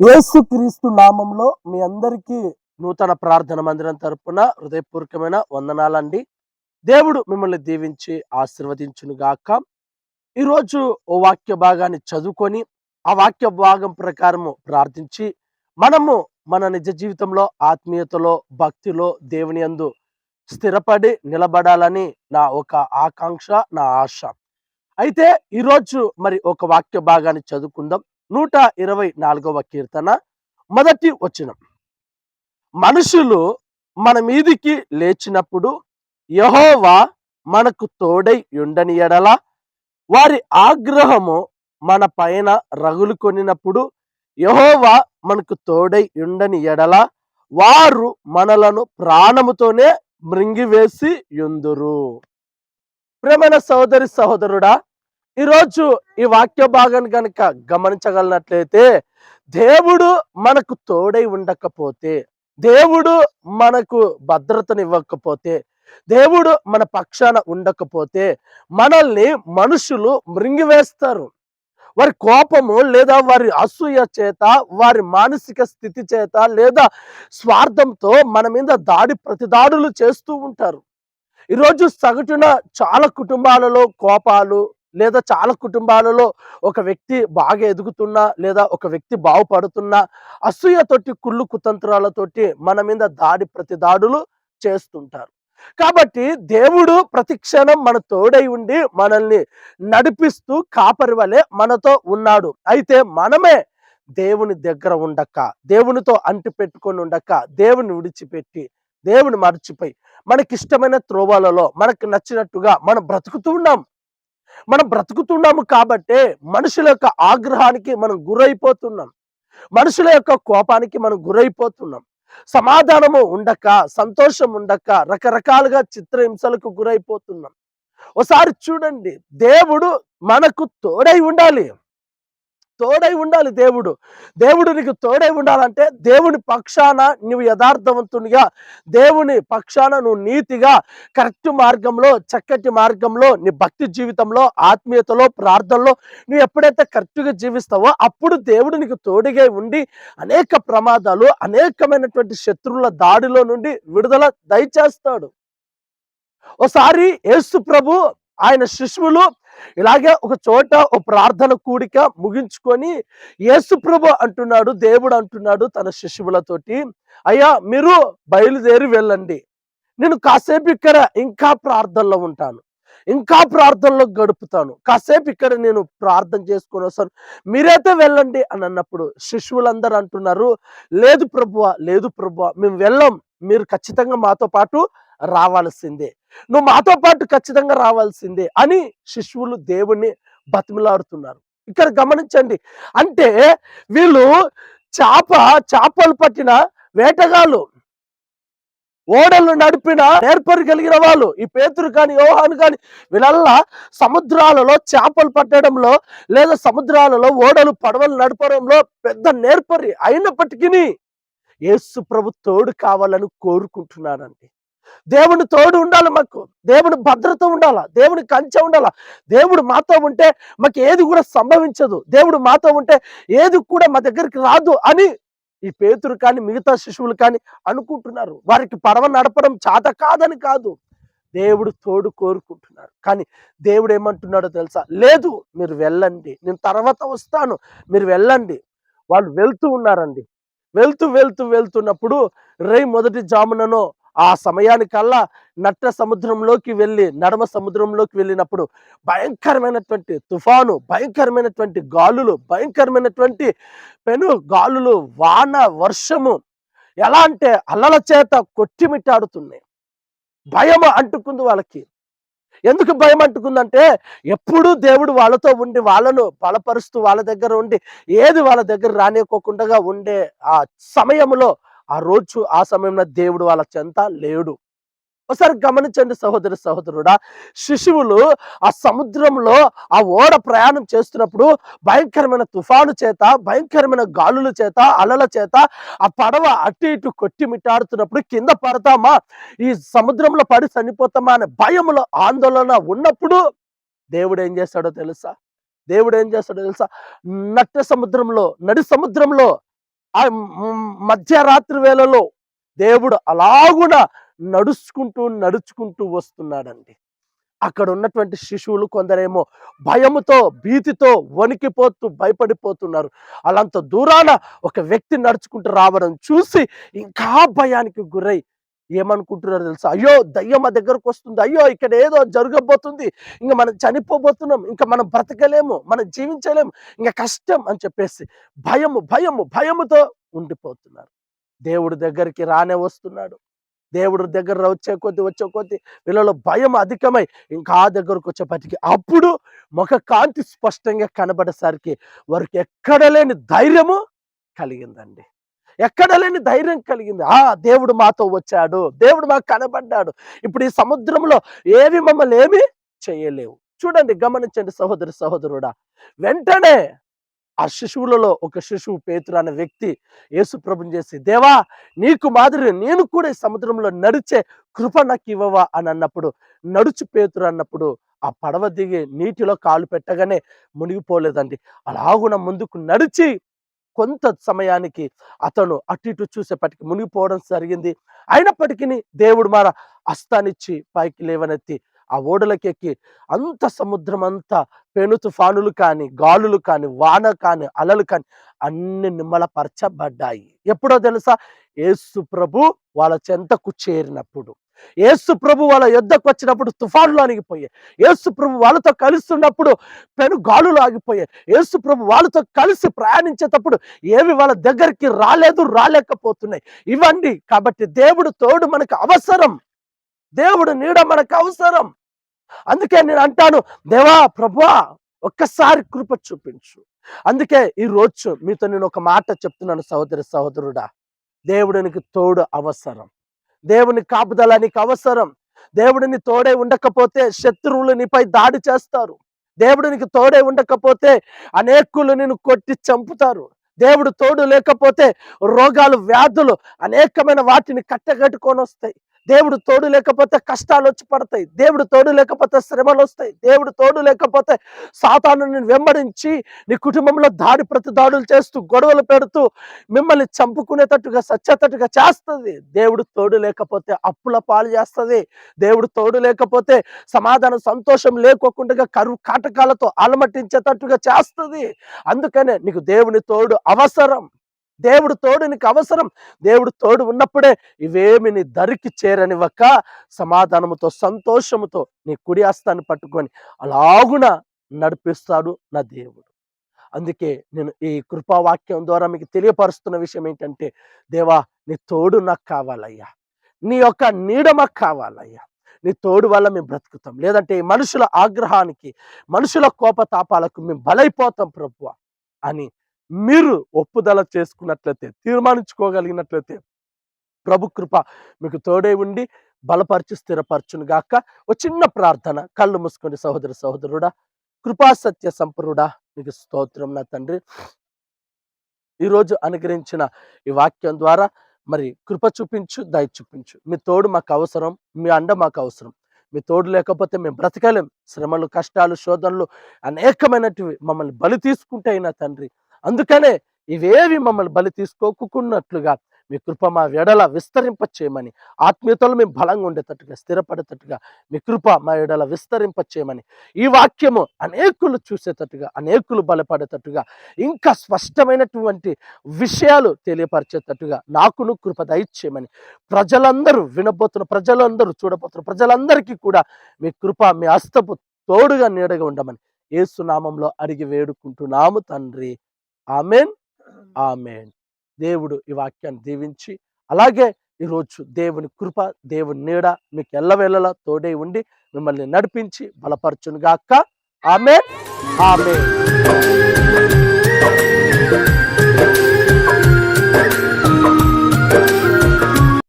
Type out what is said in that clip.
యేసు క్రీస్తు నామంలో మీ అందరికీ నూతన ప్రార్థన మందిరం తరపున హృదయపూర్వకమైన వందనాలండి. దేవుడు మిమ్మల్ని దీవించి ఆశీర్వదించును గాక ఈరోజు ఓ వాక్య భాగాన్ని చదువుకొని ఆ వాక్య భాగం ప్రకారము ప్రార్థించి మనము మన నిజ జీవితంలో ఆత్మీయతలో భక్తిలో దేవుని యందు స్థిరపడి నిలబడాలని నా ఒక ఆకాంక్ష నా ఆశ. అయితే ఈరోజు మరి ఒక వాక్య భాగాన్ని చదువుకుందాం. నూట ఇరవై నాలుగవ కీర్తన మొదటి వచనం. మనుషులు మన మీదికి లేచినప్పుడు యహోవా మనకు తోడై ఉండని ఎడల వారి ఆగ్రహము మన పైన రగులు కొనినప్పుడు యహోవా మనకు తోడై ఉండని ఎడల వారు మనలను ప్రాణముతోనే మృంగివేసి యుందురు. ప్రేమైన సహోదరి సహోదరుడా ఈరోజు ఈ వాక్య భాగాన్ని కనుక గమనించగలిగినట్లయితే దేవుడు మనకు తోడై ఉండకపోతే దేవుడు మనకు భద్రతనివ్వకపోతే దేవుడు మన పక్షాన ఉండకపోతే మనల్ని మనుషులు మృంగివేస్తారు. వారి కోపము లేదా వారి అసూయ చేత వారి మానసిక స్థితి చేత లేదా స్వార్థంతో మన మీద దాడి ప్రతిదాడులు చేస్తూ ఉంటారు. ఈరోజు సగటున చాలా కుటుంబాలలో కోపాలు లేదా చాలా కుటుంబాలలో ఒక వ్యక్తి బాగా ఎదుగుతున్నా లేదా ఒక వ్యక్తి బాగుపడుతున్నా అసూయతోటి కుళ్ళు కుతంత్రాలతోటి మన మీద దాడి ప్రతి దాడులు చేస్తుంటారు. కాబట్టి దేవుడు ప్రతిక్షణం మన తోడై ఉండి మనల్ని నడిపిస్తూ కాపరి వలె మనతో ఉన్నాడు. అయితే మనమే దేవుని దగ్గర ఉండక దేవునితో అంటి పెట్టుకొని ఉండక దేవుని విడిచిపెట్టి దేవుని మర్చిపోయి మనకిష్టమైన త్రోవాలలో మనకు నచ్చినట్టుగా మనం బ్రతుకుతూ ఉన్నాం. మనం బ్రతుకుతున్నాము కాబట్టే మనుషుల యొక్క ఆగ్రహానికి మనం గురైపోతున్నాం. మనుషుల యొక్క కోపానికి మనం గురైపోతున్నాం. సమాధానము ఉండక సంతోషం ఉండక రకరకాలుగా చిత్రహింసలకు గురైపోతున్నాం. ఒకసారి చూడండి దేవుడు మనకు తోడై ఉండాలి. తోడై ఉండాలి దేవుడు. దేవుడు నీకు తోడై ఉండాలంటే దేవుని పక్షాన నువ్వు యథార్థవంతునిగా దేవుని పక్షాన నువ్వు నీతిగా కరెక్ట్ మార్గంలో చక్కటి మార్గంలో నీ భక్తి జీవితంలో ఆత్మీయతలో ప్రార్థనలో నువ్వు ఎప్పుడైతే కరెక్ట్గా జీవిస్తావో అప్పుడు దేవుడు నీకు తోడుగా ఉండి అనేక ప్రమాదాలు అనేకమైనటువంటి శత్రువుల దాడిలో నుండి విడుదల దయచేస్తాడు. ఒకసారి యేసు ప్రభు ఆయన శిశువులు ఇలాగే ఒక చోట ఒక ప్రార్థన కూడిక ముగించుకొని యేసుప్రభు అంటున్నాడు దేవుడు అంటున్నాడు తన శిశువులతోటి అయ్యా మీరు బయలుదేరి వెళ్ళండి. నేను కాసేపు ఇక్కడ ఇంకా ప్రార్థనలో ఉంటాను. ఇంకా ప్రార్థనలో గడుపుతాను. కాసేపు ఇక్కడ నేను ప్రార్థన చేసుకొని వస్తాను. మీరైతే వెళ్ళండి అని అన్నప్పుడు శిశువులందరూ అంటున్నారు లేదు ప్రభువ లేదు ప్రభువ మేము వెళ్ళాం. మీరు ఖచ్చితంగా మాతో పాటు రావాల్సిందే. నువ్వు మాతో పాటు ఖచ్చితంగా రావాల్సిందే అని శిశువులు దేవుణ్ణి బతిమిలాడుతున్నారు. ఇక్కడ గమనించండి. అంటే వీళ్ళు చేప చేపలు పట్టిన వేటగాళ్ళు ఓడలు నడిపిన నేర్పరి కలిగిన వాళ్ళు ఈ పేతురు కానీ యోహాను కానీ వీళ్ళల్లా సముద్రాలలో చేపలు పట్టడంలో లేదా సముద్రాలలో ఓడలు పడవలు నడపడంలో పెద్ద నేర్పరి అయినప్పటికీ యేసు ప్రభు తోడు కావాలని కోరుకుంటున్నానండి దేవుని తోడు ఉండాలి మాకు. దేవుని భద్రత ఉండాలా? దేవుని కంచె ఉండాలా? దేవుడు మాతో ఉంటే మాకు ఏది కూడా సంభవించదు. దేవుడు మాతో ఉంటే ఏది కూడా మా దగ్గరికి రాదు అని ఈ పేతురు కానీ మిగతా శిశువులు కానీ అనుకుంటున్నారు. వారికి పడవ నడపడం చాత కాదని కాదు. దేవుడు తోడు కోరుకుంటున్నారు. కానీ దేవుడు ఏమంటున్నాడో తెలుసా? లేదు మీరు వెళ్ళండి. నేను తర్వాత వస్తాను. మీరు వెళ్ళండి. వాళ్ళు వెళ్తూ ఉన్నారండి. వెళ్తూ వెళ్తూ వెళ్తున్నప్పుడు రే మొదటి జాముననో ఆ సమయానికల్లా నట్ట సముద్రంలోకి వెళ్ళి నడమ సముద్రంలోకి వెళ్ళినప్పుడు భయంకరమైనటువంటి తుఫాను భయంకరమైనటువంటి గాలులు భయంకరమైనటువంటి పెను గాలులు వాన వర్షము ఎలా అంటే అల్లల చేత కొట్టిమిట్టాడుతున్నాయి. భయం అంటుకుంది వాళ్ళకి. ఎందుకు భయం అంటుకుందంటే ఎప్పుడు దేవుడు వాళ్ళతో ఉండి వాళ్ళను బలపరుస్తూ వాళ్ళ దగ్గర ఉండి ఏది వాళ్ళ దగ్గర రానియకోకుండా ఉండే ఆ సమయంలో ఆ రోజు ఆ సమయంలో దేవుడు వాళ్ళ చెంత లేడు. ఒకసారి గమనించండి సహోదరి సహోదరుడా. శిశువులు ఆ సముద్రంలో ఆ ఓడ ప్రయాణం చేస్తున్నప్పుడు భయంకరమైన తుఫాను చేత భయంకరమైన గాలుల చేత అలల చేత ఆ పడవ అటు ఇటు కొట్టి మిట్టాడుతున్నప్పుడు కింద పడతామా? ఈ సముద్రంలో పడి చనిపోతామా అనే భయంలో ఆందోళన ఉన్నప్పుడు దేవుడు ఏం చేస్తాడో తెలుసా? దేవుడు ఏం చేస్తాడో తెలుసా? నట్ట సముద్రంలో నడి సముద్రంలో ఆ మధ్యరాత్రి వేళలో దేవుడు అలాగున నడుచుకుంటూ నడుచుకుంటూ వస్తున్నాడండి. అక్కడ ఉన్నటువంటి శిశువులు కొందరేమో భయముతో భీతితో వణికిపోతూ భయపడిపోతున్నారు. అలాంత దూరాన ఒక వ్యక్తి నడుచుకుంటూ రావడం చూసి ఇంకా భయానికి గురై ఏమనుకుంటున్నారు తెలుసా? అయ్యో దయ్యం మా దగ్గరకు వస్తుంది. అయ్యో ఇక్కడ ఏదో జరగబోతుంది. ఇంకా మనం చనిపోబోతున్నాం. ఇంకా మనం బ్రతకలేము. మనం జీవించలేము. ఇంకా కష్టం అని చెప్పేసి భయము భయము భయముతో ఉండిపోతున్నారు. దేవుడి దగ్గరికి రానే వస్తున్నాడు. దేవుడి దగ్గర వచ్చే కొద్ది వచ్చే కొద్ది వీళ్ళలో భయం అధికమై ఇంకా ఆ దగ్గరకు వచ్చేపటికి అప్పుడు ముఖ కాంతి స్పష్టంగా కనబడేసరికి వారికి ఎక్కడ లేని ధైర్యము కలిగిందండి. ఎక్కడ లేని ధైర్యం కలిగింది. ఆ దేవుడు మాతో వచ్చాడు. దేవుడు మాకు కనబడ్డాడు. ఇప్పుడు ఈ సముద్రంలో ఏవి మమ్మల్ని ఏమి చేయలేవు. చూడండి గమనించండి సహోదరి సహోదరుడా. వెంటనే ఆ శిశువులలో ఒక శిశువు పేతురు అనే వ్యక్తి యేసు ప్రభుని చేసి దేవా నీకు మాదిరి నేను కూడా ఈ సముద్రంలో నడిచే కృప నాకు ఇవ్వవా? అని అన్నప్పుడు నడుచు పేతురు అన్నప్పుడు ఆ పడవ దిగి నీటిలో కాలు పెట్టగానే మునిగిపోలేదండి. అలాగున ముందుకు నడిచి కొంత సమయానికి అతను అటు ఇటు చూసేపటికి మునిగిపోవడం జరిగింది. అయినప్పటికీ దేవుడు మన హస్తానిచ్చి పైకి లేవనెత్తి ఆ ఓడలకెక్కి అంత సముద్రం అంతా పెను తుఫానులు కానీ గాలులు కానీ వాన కానీ అలలు కానీ అన్ని నిమ్మలపరచబడ్డాయి. ఎప్పుడో తెలుసా? యేసు ప్రభు వాళ్ళ చెంతకు చేరినప్పుడు. యేసు ప్రభు వాళ్ళ యుద్ధకు వచ్చినప్పుడు తుఫానులు ఆగిపోయాయి యేసు ప్రభు వాళ్ళతో కలుస్తున్నప్పుడు పెను గాలులు ఆగిపోయాయి. యేసు ప్రభు వాళ్ళతో కలిసి ప్రయాణించేటప్పుడు ఏవి వాళ్ళ దగ్గరికి రాలేదు రాలేకపోతున్నాయి. ఇవ్వండి కాబట్టి దేవుడు తోడు మనకు అవసరం. దేవుడు నీడ మనకు అవసరం. అందుకే నేను అంటాను దేవా ప్రభువా ఒక్కసారి కృప చూపించు. అందుకే ఈ రోజు మీతో నేను ఒక మాట చెప్తున్నాను సహోదరి సహోదరుడా. దేవుడికి తోడు అవసరం. దేవుని కాపుదల నీకు అవసరం. దేవుడిని తోడే ఉండకపోతే శత్రువులు నీపై దాడి చేస్తారు. దేవుడినికి తోడే ఉండకపోతే అనేకులు నిన్ను కొట్టి చంపుతారు. దేవుడు తోడు లేకపోతే రోగాలు వ్యాధులు అనేకమైన వాటిని కట్టగట్టుకొని వస్తాయి. దేవుడు తోడు లేకపోతే కష్టాలు వచ్చి పడతాయి. దేవుడు తోడు లేకపోతే శ్రమలు వస్తాయి. దేవుడు తోడు లేకపోతే సాతాను వెంబడించి నీ కుటుంబంలో దాడి ప్రతి దాడులు చేస్తూ గొడవలు పెడుతూ మిమ్మల్ని చంపుకునేటట్టుగా సచ్చేటట్టుగా చేస్తుంది. దేవుడు తోడు లేకపోతే అప్పుల పాలు చేస్తుంది. దేవుడు తోడు లేకపోతే సమాధానం సంతోషం లేకోకుండా కరువు కాటకాలతో అలమటించేటట్టుగా చేస్తుంది. అందుకనే నీకు దేవుని తోడు అవసరం. దేవుడు తోడు నీకు అవసరం. దేవుడు తోడు ఉన్నప్పుడే ఇవేమి నీ దరికి చేరనివ్వక సమాధానముతో సంతోషముతో నీ కుడి హస్తాన్ని పట్టుకొని అలాగున నడిపిస్తాడు నా దేవుడు. అందుకే నేను ఈ కృపావాక్యం ద్వారా మీకు తెలియపరుస్తున్న విషయం ఏంటంటే దేవా నీ తోడు నాకు కావాలయ్యా. నీ యొక్క నీడ మాకు కావాలయ్యా. నీ తోడు వల్ల మేము బ్రతుకుతాం. లేదంటే ఈ మనుషుల ఆగ్రహానికి మనుషుల కోపతాపాలకు మేము బలైపోతాం ప్రభు అని మీరు ఒప్పుదల చేసుకున్నట్లయితే తీర్మానించుకోగలిగినట్లయితే ప్రభు కృప మీకు తోడే ఉండి బలపరిచి స్థిరపరచును గాక. ఒక చిన్న ప్రార్థన కళ్ళు మూసుకొని సహోదర సహోదరుడా కృపా సత్య సంపరుడా మీకు స్తోత్రం నా తండ్రి. ఈరోజు అనుగ్రహించిన ఈ వాక్యం ద్వారా మరి కృప చూపించు దయ చూపించు. మీ తోడు మాకు అవసరం మీ అండ మాకు అవసరం. మీ తోడు లేకపోతే మేము బ్రతకలేం. శ్రమలు కష్టాలు శోధనలు అనేకమైనటివి మమ్మల్ని బలి తీసుకుంటాయి నా తండ్రి. అందుకనే ఇవేవి మమ్మల్ని బలి తీసుకోకున్నట్లుగా మీ కృప మా ఎడల విస్తరింప చేయమని ఆత్మీయతలు మేము బలంగా ఉండేటట్టుగా స్థిరపడేటట్టుగా మీ కృప మా ఎడల విస్తరింప చేయమని ఈ వాక్యము అనేకులు చూసేటట్టుగా అనేకులు బలపడేటట్టుగా ఇంకా స్పష్టమైనటువంటి విషయాలు తెలియపరిచేటట్టుగా నాకును కృప దయచేయమని ప్రజలందరూ వినబోతున్న ప్రజలందరూ చూడబోతున్న ప్రజలందరికీ కూడా మీ కృప మీ హస్తపు తోడుగా నీడగా ఉండమని ఏసునామంలో అడిగి వేడుకుంటున్నాము తండ్రి. ఆమెన్. ఆమెన్. దేవుడు ఈ వాక్యాన్ని దీవించి అలాగే ఈరోజు దేవుని కృప దేవుని నీడ మీకు ఎల్లవేళలా తోడే ఉండి మిమ్మల్ని నడిపించి బలపరచును గాక ఆమె ఆమె